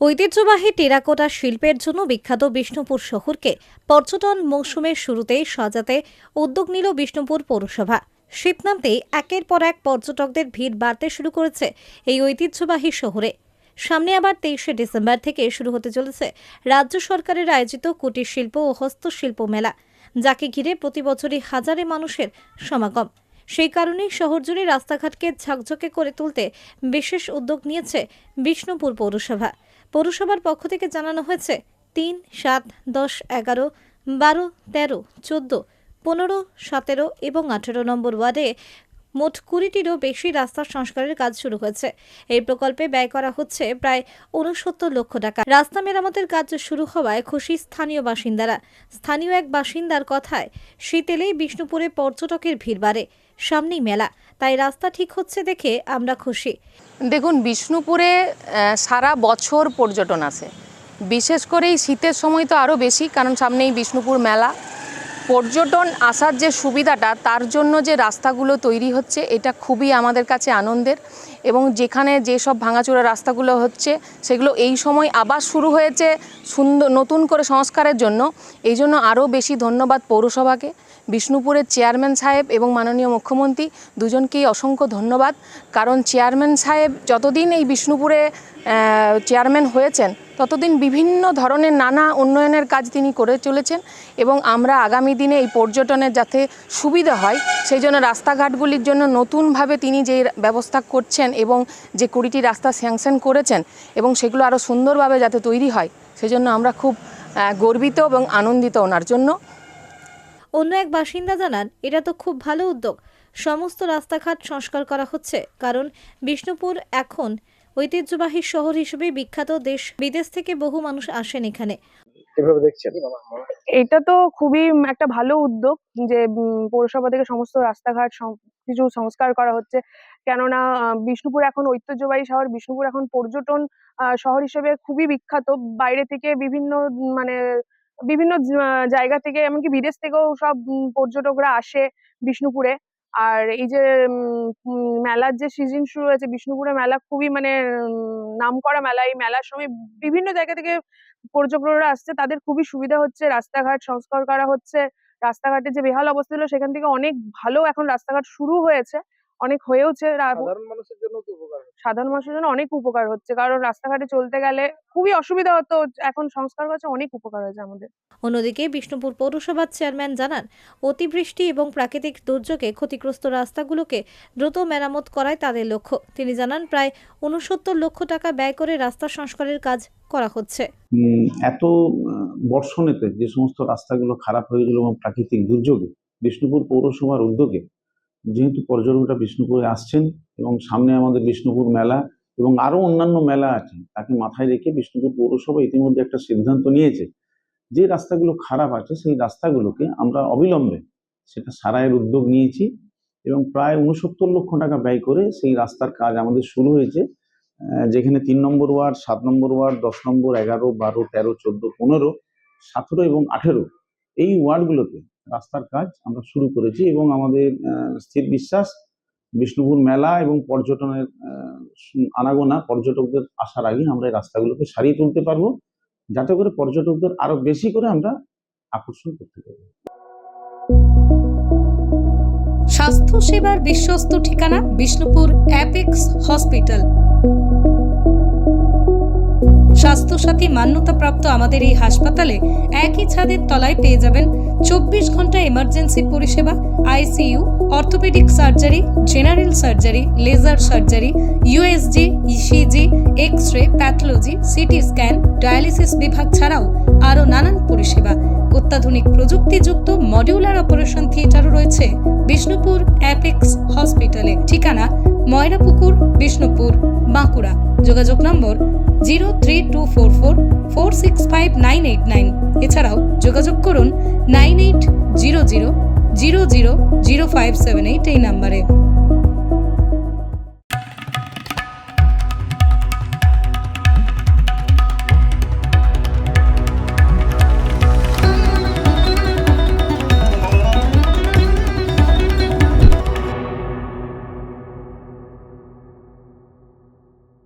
ঐতিহ্যবাহী টেরাকোটা শিল্পের জন্য বিখ্যাত বিষ্ণুপুর শহরকে পর্যটন মৌসুমের শুরুতেই সাজাতে উদ্যোগ নিল বিষ্ণুপুর পৌরসভা। শীত নামতেই একের পর এক পর্যটকদের ভিড় বাড়তে শুরু করেছে এই ঐতিহ্যবাহী শহরে। সামনে আবার তেইশে ডিসেম্বর থেকে শুরু হতে চলেছে রাজ্য সরকারের আয়োজিত কুটির শিল্প ও হস্তশিল্প মেলা, যাকে ঘিরে প্রতি বছরই হাজারে মানুষের সমাগম। সেই কারণেই শহর জুড়ে রাস্তাঘাটকে ঝকঝকে করে তুলতে বিশেষ উদ্যোগ নিয়েছে বিষ্ণুপুর পৌরসভা। পৌরসভার পক্ষ থেকে জানানো হয়েছে, তিন, সাত, দশ, এগারো, বারো, তেরো, চোদ্দ, পনেরো, সতেরো এবং আঠেরো নম্বর ওয়ার্ডে মোট কুড়িটিরও বেশি রাস্তার সংস্কারের কাজ শুরু হয়েছে। এই প্রকল্পে ব্যয় করা হচ্ছে প্রায় উনসত্তর লক্ষ টাকা। রাস্তা মেরামতের কাজ শুরু হওয়ায় খুশি স্থানীয় বাসিন্দারা। স্থানীয় এক বাসিন্দার কথায় শীত এলেই বিষ্ণুপুরে পর্যটকের ভিড় বাড়ে। সামনেই মেলা। তাই রাস্তা ঠিক হচ্ছে দেখে আমরা খুশি। দেখুন, বিষ্ণুপুরে সারা বছর পর্যটন আসে বিশেষ করে এই শীতের সময় তো আরও বেশি, কারণ সামনেই বিষ্ণুপুর মেলা। পর্যটন আসার যে সুবিধাটা, তার জন্য যে রাস্তাগুলো তৈরি হচ্ছে, এটা খুবই আমাদের কাছে আনন্দের। এবং যেখানে যেসব ভাঙাচোরা রাস্তাগুলো হচ্ছে, সেগুলো এই সময় আবার শুরু হয়েছে সুন্দর, নতুন করে সংস্কারের জন্য। এই জন্য আরও বেশি ধন্যবাদ পৌরসভাকে। বিষ্ণুপুরের চেয়ারম্যান সাহেব এবং মাননীয় মুখ্যমন্ত্রী দুজনকেই অসংখ্য ধন্যবাদ। কারণ চেয়ারম্যান সাহেব যতদিন এই বিষ্ণুপুরে চেয়ারম্যান হয়েছেন, ততদিন বিভিন্ন ধরনের নানা উন্নয়নের কাজ তিনি করে চলেছেন এবং আমরা আগামী দিনে এই পর্যটনের যাতে সুবিধা হয়, সেই জন্য রাস্তাঘাটগুলির জন্য নতুনভাবে তিনি যে ব্যবস্থা করছেন এবং যে কুড়িটি রাস্তা স্যাংশন করেছেন এবং সেগুলো আরও সুন্দরভাবে যাতে তৈরি হয়, সেজন্য আমরা খুব গর্বিত এবং আনন্দিত ওনার জন্য। অন্য এক বাসিন্দা জানান এটা তো খুব ভালো উদ্যোগ। সমস্ত রাস্তাঘাট সংস্কার করা হচ্ছে। কারণ বিষ্ণুপুর এখন ঐতিহ্যবাহী শহর হিসেবে বিখ্যাত দেশ। বিদেশ থেকে বহু মানুষ আসেন এখানে। কীভাবে দেখছেন? এটা তো খুবই একটা ভালো উদ্যোগ যে উম, পৌরসভা থেকে সমস্ত রাস্তাঘাট কিছু সংস্কার করা হচ্ছে। কেননা বিষ্ণুপুর এখন ঐতিহ্যবাহী শহর। বিষ্ণুপুর এখন পর্যটন শহর হিসেবে খুবই বিখ্যাত। বাইরে থেকে বিভিন্ন মানে বিভিন্ন জায়গা থেকে, এমনকি বিদেশ থেকেও সব পর্যটকরা আসে বিষ্ণুপুরে। আর এই যে মেলার যে সিজন শুরু হয়েছে, বিষ্ণুপুরে মেলা খুবই মানে নাম করা মেলা। এই মেলার সময় বিভিন্ন জায়গা থেকে পর্যটকরা আসছে, তাদের খুবই সুবিধা হচ্ছে। রাস্তাঘাট সংস্কার করা হচ্ছে। রাস্তাঘাটের যে বেহাল অবস্থা ছিল, সেখান থেকে অনেক ভালো এখন রাস্তাঘাট শুরু হয়েছে। অনেক হয়েওছে সাধারণ মানুষের জন্য উপকার সাধারণ মানুষের জন্য অনেক উপকার হচ্ছে। কারণ রাস্তাঘাটে চলতে গেলে খুবই অসুবিধা হতো। এখন সংস্কার হয়েছে অনেক উপকার হয়েছে আমাদের। অন্যদিকে বিষ্ণুপুর পৌরসভার চেয়ারম্যান জানান অতিবৃষ্টি এবং প্রাকৃতিক দুর্যোগে ক্ষতিগ্রস্ত রাস্তাগুলোকে দ্রুত মেরামত করাই তাদের লক্ষ্য। তিনি জানান প্রায় উনসত্তর লক্ষ টাকা ব্যয় করে রাস্তা সংস্কারের কাজ করা হচ্ছে। উম, এত বর্ষণেতে যে সমস্ত রাস্তাগুলো খারাপ হয়ে গেল এবং প্রাকৃতিক দুর্যোগে বিষ্ণুপুর পৌরসভার উদ্যোগে যেহেতু পর্যটকরা বিষ্ণুপুরে আসছেন এবং সামনে আমাদের বিষ্ণুপুর মেলা এবং আরও অন্যান্য মেলা আছে, তাকে মাথায় রেখে বিষ্ণুপুর পৌরসভা ইতিমধ্যে একটা সিদ্ধান্ত নিয়েছে যে রাস্তাগুলো খারাপ আছে, সেই রাস্তাগুলোকে আমরা অবিলম্বে সেটা সারাইয়ের উদ্যোগ নিয়েছি এবং প্রায় উনসত্তর লক্ষ টাকা ব্যয় করে সেই রাস্তার কাজ আমাদের শুরু হয়েছে। যেখানে তিন নম্বর ওয়ার্ড, সাত নম্বর ওয়ার্ড, দশ নম্বর, এগারো, বারো, তেরো, চোদ্দ, পনেরো, সতেরো এবং আঠেরো এই ওয়ার্ডগুলোতে রাস্তার কাজ আমরা শুরু করেছি এবং আমাদের স্থির বিশ্বাস, বিষ্ণুপুর মেলা এবং পর্যটনের আনাগোনা, পর্যটকদের আসার আগে আমরা এই রাস্তাগুলোকে সারিয়ে তুলতে পারব। যাতে করে পর্যটকদের আরও বেশি করে আমরা আকর্ষণ করতে পারব স্বাস্থ্য সেবার বিশ্বস্ত ঠিকানা বিষ্ণুপুর অ্যাপেক্স হসপিটাল। স্বাস্থ্যসাথী মান্যতাপ্রাপ্ত আমাদের এই হাসপাতালে একই ছাদের তলায় পেয়ে যাবেন চব্বিশ ঘণ্টা এমার্জেন্সি পরিষেবা ICU orthopaedic surgery general surgery laser surgery USG ECG x ray pathology, CT scan, dialysis বিভাগ ছাড়াও আরও নানান পরিষেবা। অত্যাধুনিক প্রযুক্তিযুক্ত মডিউলার অপারেশন থিয়েটারও রয়েছে বিষ্ণুপুর অ্যাপেক্স হসপিটালে। ঠিকানা ময়রাপুকুর, বিষ্ণুপুর, বাঁকুড়া। যোগাযোগ number zero three two four four four six five nine eight nine. এছাড়াও যোগাযোগ করুন nine eight zero zero zero zero zero five seven eight এই নাম্বারে।